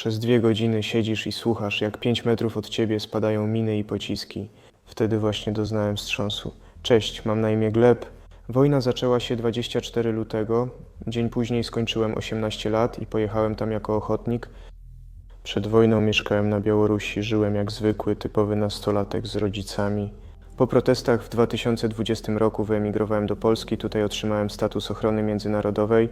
Przez dwie godziny siedzisz i słuchasz, jak pięć metrów od ciebie spadają miny i pociski. Wtedy właśnie doznałem wstrząsu. Cześć, mam na imię Gleb. Wojna zaczęła się 24 lutego. Dzień później skończyłem 18 lat i pojechałem tam jako ochotnik. Przed wojną mieszkałem na Białorusi, żyłem jak zwykły, typowy nastolatek z rodzicami. Po protestach w 2020 roku wyemigrowałem do Polski, tutaj otrzymałem status ochrony międzynarodowej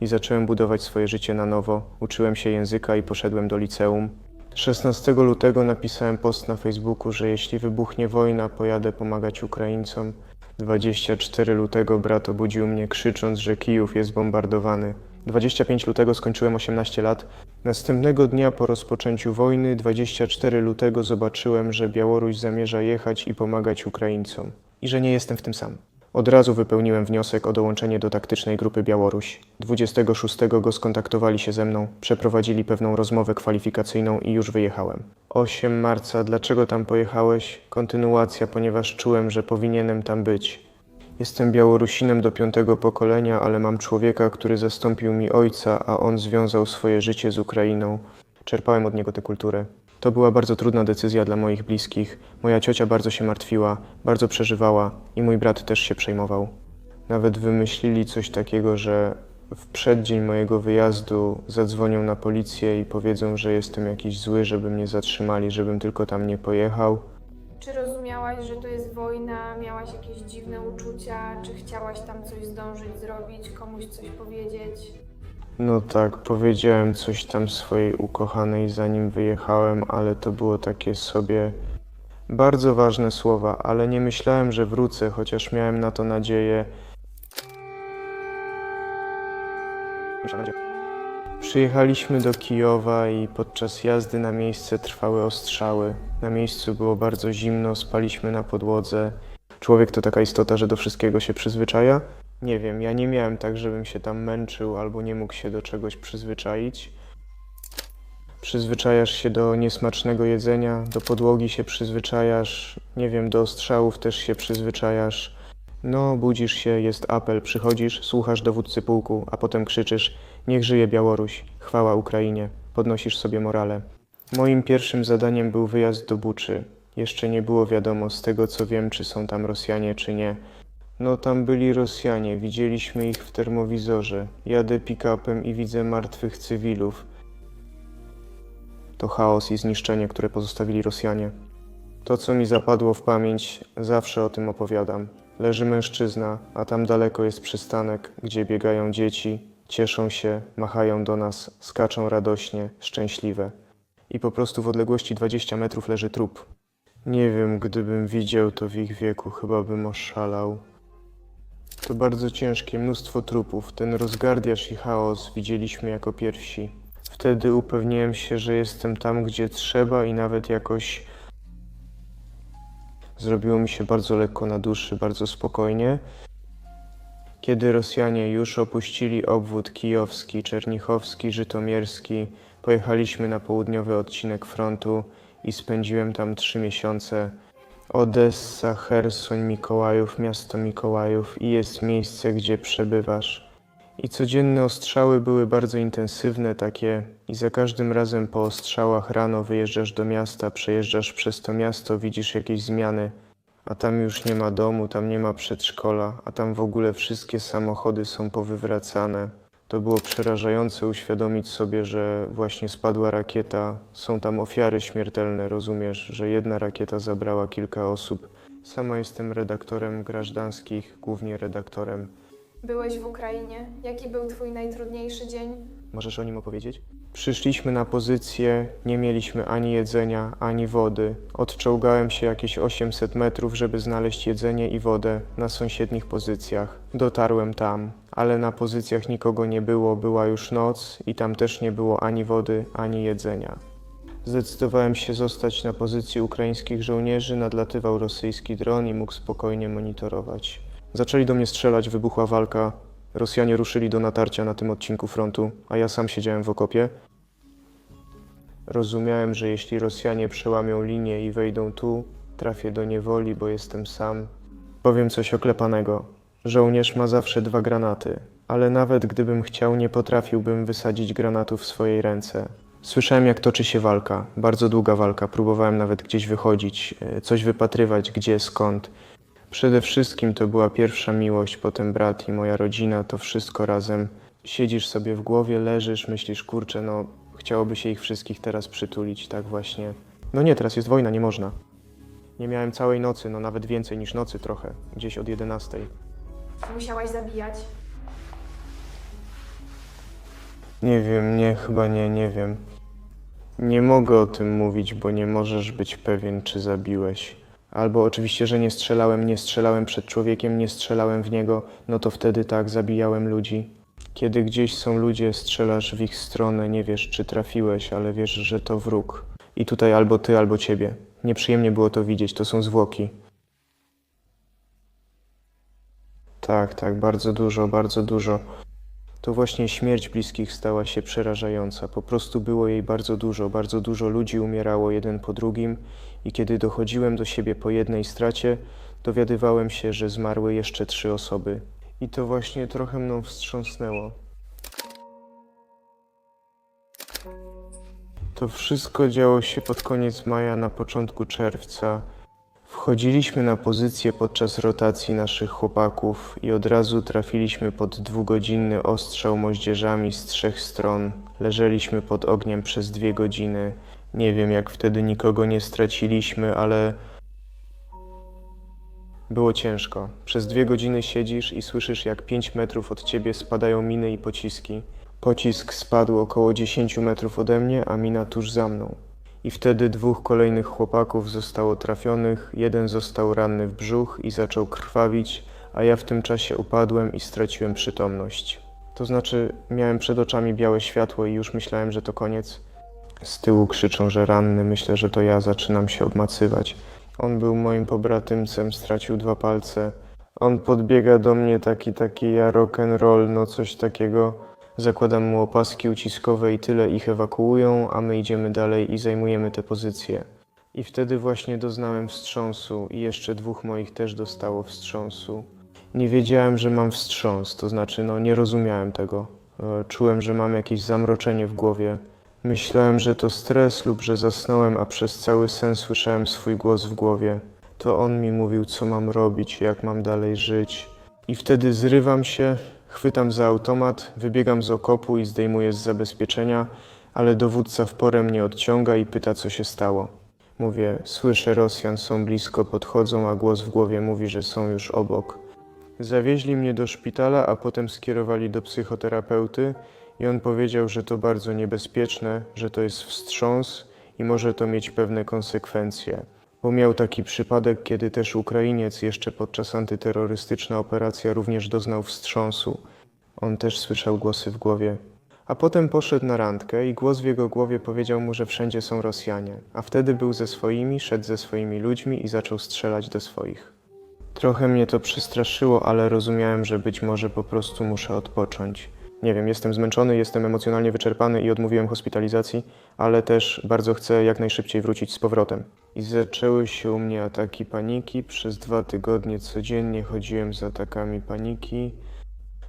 i zacząłem budować swoje życie na nowo. Uczyłem się języka i poszedłem do liceum. 16 lutego napisałem post na Facebooku, że jeśli wybuchnie wojna, pojadę pomagać Ukraińcom. 24 lutego brat obudził mnie krzycząc, że Kijów jest bombardowany. 25 lutego skończyłem 18 lat. Następnego dnia po rozpoczęciu wojny, 24 lutego, zobaczyłem, że Białoruś zamierza jechać i pomagać Ukraińcom. I że nie jestem w tym sam. Od razu wypełniłem wniosek o dołączenie do taktycznej grupy Białoruś. 26 go skontaktowali się ze mną, przeprowadzili pewną rozmowę kwalifikacyjną i już wyjechałem. 8 marca, dlaczego tam pojechałeś? Kontynuacja, ponieważ czułem, że powinienem tam być. Jestem Białorusinem do piątego pokolenia, ale mam człowieka, który zastąpił mi ojca, a on związał swoje życie z Ukrainą. Czerpałem od niego tę kulturę. To była bardzo trudna decyzja dla moich bliskich. Moja ciocia bardzo się martwiła, bardzo przeżywała i mój brat też się przejmował. Nawet wymyślili coś takiego, że w przeddzień mojego wyjazdu zadzwonią na policję i powiedzą, że jestem jakiś zły, żeby mnie zatrzymali, żebym tylko tam nie pojechał. Czy rozumiałaś, że to jest wojna? Miałaś jakieś dziwne uczucia? Czy chciałaś tam coś zdążyć zrobić, komuś coś powiedzieć? No tak, powiedziałem coś tam swojej ukochanej zanim wyjechałem, ale to było takie sobie bardzo ważne słowa, ale nie myślałem, że wrócę, chociaż miałem na to nadzieję. Przyjechaliśmy do Kijowa i podczas jazdy na miejsce trwały ostrzały. Na miejscu było bardzo zimno, spaliśmy na podłodze. Człowiek to taka istota, że do wszystkiego się przyzwyczaja. Nie wiem, ja nie miałem tak, żebym się tam męczył albo nie mógł się do czegoś przyzwyczaić. Przyzwyczajasz się do niesmacznego jedzenia, do podłogi się przyzwyczajasz, nie wiem, do ostrzałów też się przyzwyczajasz. No, budzisz się, jest apel, przychodzisz, słuchasz dowódcy pułku, a potem krzyczysz: Niech żyje Białoruś, chwała Ukrainie. Podnosisz sobie morale. Moim pierwszym zadaniem był wyjazd do Buczy. Jeszcze nie było wiadomo z tego co wiem, czy są tam Rosjanie, czy nie. No tam byli Rosjanie, widzieliśmy ich w termowizorze. Jadę pick-upem i widzę martwych cywilów. To chaos i zniszczenie, które pozostawili Rosjanie. To, co mi zapadło w pamięć, zawsze o tym opowiadam. Leży mężczyzna, a tam daleko jest przystanek, gdzie biegają dzieci, cieszą się, machają do nas, skaczą radośnie, szczęśliwe. I po prostu w odległości 20 metrów leży trup. Nie wiem, gdybym widział to w ich wieku, chyba bym oszalał. To bardzo ciężkie, mnóstwo trupów. Ten rozgardiasz i chaos widzieliśmy jako pierwsi. Wtedy upewniłem się, że jestem tam, gdzie trzeba i nawet jakoś zrobiło mi się bardzo lekko na duszy, bardzo spokojnie. Kiedy Rosjanie już opuścili obwód kijowski, czernichowski, żytomierski, pojechaliśmy na południowy odcinek frontu i spędziłem tam trzy miesiące. Odessa, Cherson, Mikołajów, miasto Mikołajów i jest miejsce, gdzie przebywasz. I codzienne ostrzały były bardzo intensywne, takie, i za każdym razem po ostrzałach rano wyjeżdżasz do miasta, przejeżdżasz przez to miasto, widzisz jakieś zmiany, a tam już nie ma domu, tam nie ma przedszkola, a tam w ogóle wszystkie samochody są powywracane. To było przerażające uświadomić sobie, że właśnie spadła rakieta, są tam ofiary śmiertelne, rozumiesz, że jedna rakieta zabrała kilka osób. Sama jestem redaktorem grażdanskich, głównie redaktorem. Byłeś w Ukrainie. Jaki był twój najtrudniejszy dzień? Możesz o nim opowiedzieć? Przyszliśmy na pozycję, nie mieliśmy ani jedzenia, ani wody. Odczołgałem się jakieś 800 metrów, żeby znaleźć jedzenie i wodę na sąsiednich pozycjach. Dotarłem tam, ale na pozycjach nikogo nie było, była już noc i tam też nie było ani wody, ani jedzenia. Zdecydowałem się zostać na pozycji ukraińskich żołnierzy, nadlatywał rosyjski dron i mógł spokojnie monitorować. Zaczęli do mnie strzelać, wybuchła walka. Rosjanie ruszyli do natarcia na tym odcinku frontu, a ja sam siedziałem w okopie. Rozumiałem, że jeśli Rosjanie przełamią linię i wejdą tu, trafię do niewoli, bo jestem sam. Powiem coś oklepanego. Żołnierz ma zawsze dwa granaty, ale nawet gdybym chciał, nie potrafiłbym wysadzić granatu w swojej ręce. Słyszałem, jak toczy się walka, bardzo długa walka. Próbowałem nawet gdzieś wychodzić, e, coś wypatrywać, gdzie, skąd. Przede wszystkim to była pierwsza miłość, potem brat i moja rodzina, to wszystko razem. Siedzisz sobie w głowie, leżysz, myślisz, kurczę, no chciałoby się ich wszystkich teraz przytulić, tak właśnie. No nie, teraz jest wojna, nie można. Nie miałem całej nocy, no nawet więcej niż nocy trochę, gdzieś od 11. Musiałaś zabijać. Nie wiem, nie, chyba nie, nie wiem. Nie mogę o tym mówić, bo nie możesz być pewien, czy zabiłeś. Albo oczywiście, że nie strzelałem, nie strzelałem przed człowiekiem, nie strzelałem w niego, no to wtedy tak, zabijałem ludzi. Kiedy gdzieś są ludzie, strzelasz w ich stronę, nie wiesz, czy trafiłeś, ale wiesz, że to wróg. I tutaj albo ty, albo ciebie. Nieprzyjemnie było to widzieć, to są zwłoki. Tak, tak, bardzo dużo, bardzo dużo. To właśnie śmierć bliskich stała się przerażająca. Po prostu było jej bardzo dużo, bardzo dużo ludzi umierało jeden po drugim i kiedy dochodziłem do siebie po jednej stracie, dowiadywałem się, że zmarły jeszcze trzy osoby. I to właśnie trochę mną wstrząsnęło. To wszystko działo się pod koniec maja, na początku czerwca. Wchodziliśmy na pozycję podczas rotacji naszych chłopaków i od razu trafiliśmy pod dwugodzinny ostrzał moździerzami z trzech stron. Leżeliśmy pod ogniem przez dwie godziny. Nie wiem, jak wtedy nikogo nie straciliśmy, ale było ciężko. Przez dwie godziny siedzisz i słyszysz, jak pięć metrów od ciebie spadają miny i pociski. Pocisk spadł około 10 metrów ode mnie, a mina tuż za mną. I wtedy dwóch kolejnych chłopaków zostało trafionych, jeden został ranny w brzuch i zaczął krwawić, a ja w tym czasie upadłem i straciłem przytomność. To znaczy, miałem przed oczami białe światło i już myślałem, że to koniec. Z tyłu krzyczą, że ranny, myślę, że to ja zaczynam się obmacywać. On był moim pobratymcem, stracił dwa palce. On podbiega do mnie taki, taki ja rock and roll, no coś takiego. Zakładam mu opaski uciskowe i tyle ich ewakuują, a my idziemy dalej i zajmujemy te pozycje. I wtedy właśnie doznałem wstrząsu i jeszcze dwóch moich też dostało wstrząsu. Nie wiedziałem, że mam wstrząs, to znaczy no nie rozumiałem tego. E, Czułem, że mam jakieś zamroczenie w głowie. Myślałem, że to stres lub że zasnąłem, a przez cały sen słyszałem swój głos w głowie. To on mi mówił, co mam robić, jak mam dalej żyć. I wtedy zrywam się, chwytam za automat, wybiegam z okopu i zdejmuję z zabezpieczenia, ale dowódca w porę mnie odciąga i pyta, co się stało. Mówię, słyszę Rosjan, są blisko, podchodzą, a głos w głowie mówi, że są już obok. Zawieźli mnie do szpitala, a potem skierowali do psychoterapeuty i on powiedział, że to bardzo niebezpieczne, że to jest wstrząs i może to mieć pewne konsekwencje. Bo miał taki przypadek, kiedy też Ukrainiec jeszcze podczas antyterrorystyczna operacja również doznał wstrząsu. On też słyszał głosy w głowie. A potem poszedł na randkę i głos w jego głowie powiedział mu, że wszędzie są Rosjanie. A wtedy był ze swoimi, szedł ze swoimi ludźmi i zaczął strzelać do swoich. Trochę mnie to przestraszyło, ale rozumiałem, że być może po prostu muszę odpocząć. Nie wiem, jestem zmęczony, jestem emocjonalnie wyczerpany i odmówiłem hospitalizacji, ale też bardzo chcę jak najszybciej wrócić z powrotem. I zaczęły się u mnie ataki paniki. Przez dwa tygodnie codziennie chodziłem z atakami paniki.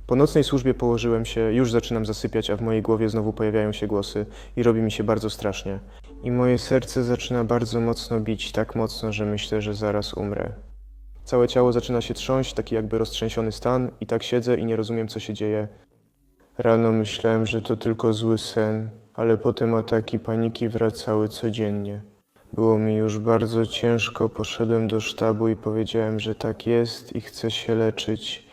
Po nocnej służbie położyłem się, już zaczynam zasypiać, a w mojej głowie znowu pojawiają się głosy i robi mi się bardzo strasznie. I moje serce zaczyna bardzo mocno bić, tak mocno, że myślę, że zaraz umrę. Całe ciało zaczyna się trząść, taki jakby roztrzęsiony stan, i tak siedzę i nie rozumiem, co się dzieje. Rano myślałem, że to tylko zły sen, ale potem ataki paniki wracały codziennie. Było mi już bardzo ciężko, poszedłem do sztabu i powiedziałem, że tak jest i chcę się leczyć.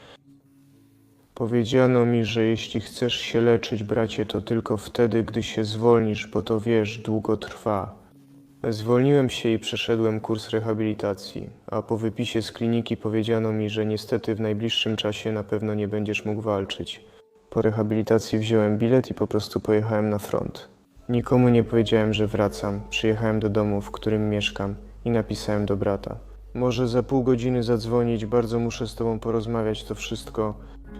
Powiedziano mi, że jeśli chcesz się leczyć, bracie, to tylko wtedy, gdy się zwolnisz, bo to wiesz, długo trwa. Zwolniłem się i przeszedłem kurs rehabilitacji, a po wypisie z kliniki powiedziano mi, że niestety w najbliższym czasie na pewno nie będziesz mógł walczyć. Po rehabilitacji wziąłem bilet i po prostu pojechałem na front. Nikomu nie powiedziałem, że wracam. Przyjechałem do domu, w którym mieszkam i napisałem do brata. Może za pół godziny zadzwonić, bardzo muszę z tobą porozmawiać to wszystko.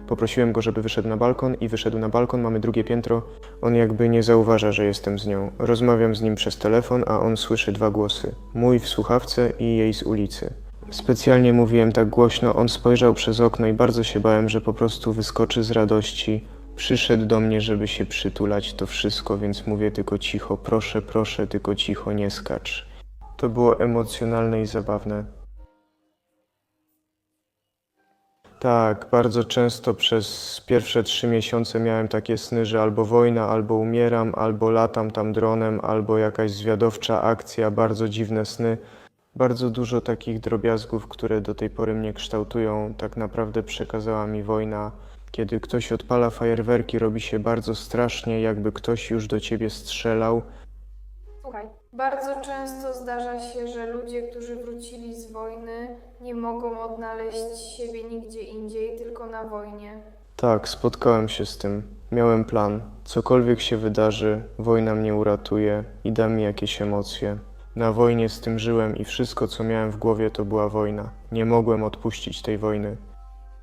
Poprosiłem go, żeby wyszedł na balkon i wyszedł na balkon, mamy drugie piętro. On jakby nie zauważa, że jestem z nią. Rozmawiam z nim przez telefon, a on słyszy dwa głosy. Mój w słuchawce i jej z ulicy. Specjalnie mówiłem tak głośno, on spojrzał przez okno i bardzo się bałem, że po prostu wyskoczy z radości. Przyszedł do mnie, żeby się przytulać, to wszystko, więc mówię tylko cicho, proszę, proszę, tylko cicho, nie skacz. To było emocjonalne i zabawne. Tak, bardzo często przez pierwsze trzy miesiące miałem takie sny, że albo wojna, albo umieram, albo latam tam dronem, albo jakaś zwiadowcza akcja, bardzo dziwne sny. Bardzo dużo takich drobiazgów, które do tej pory mnie kształtują, tak naprawdę przekazała mi wojna. Kiedy ktoś odpala fajerwerki, robi się bardzo strasznie, jakby ktoś już do ciebie strzelał. Słuchaj, bardzo często zdarza się, że ludzie, którzy wrócili z wojny, nie mogą odnaleźć siebie nigdzie indziej, tylko na wojnie. Tak, spotkałem się z tym. Miałem plan. Cokolwiek się wydarzy, wojna mnie uratuje i da mi jakieś emocje. Na wojnie z tym żyłem i wszystko, co miałem w głowie, to była wojna. Nie mogłem odpuścić tej wojny.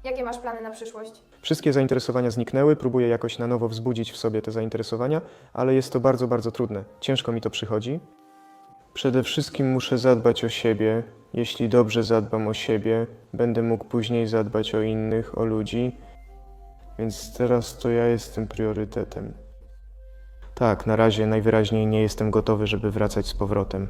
Jakie masz plany na przyszłość? Wszystkie zainteresowania zniknęły, próbuję jakoś na nowo wzbudzić w sobie te zainteresowania, ale jest to bardzo, bardzo trudne. Ciężko mi to przychodzi. Przede wszystkim muszę zadbać o siebie. Jeśli dobrze zadbam o siebie, będę mógł później zadbać o innych, o ludzi. Więc teraz to ja jestem priorytetem. Tak, na razie najwyraźniej nie jestem gotowy, żeby wracać z powrotem.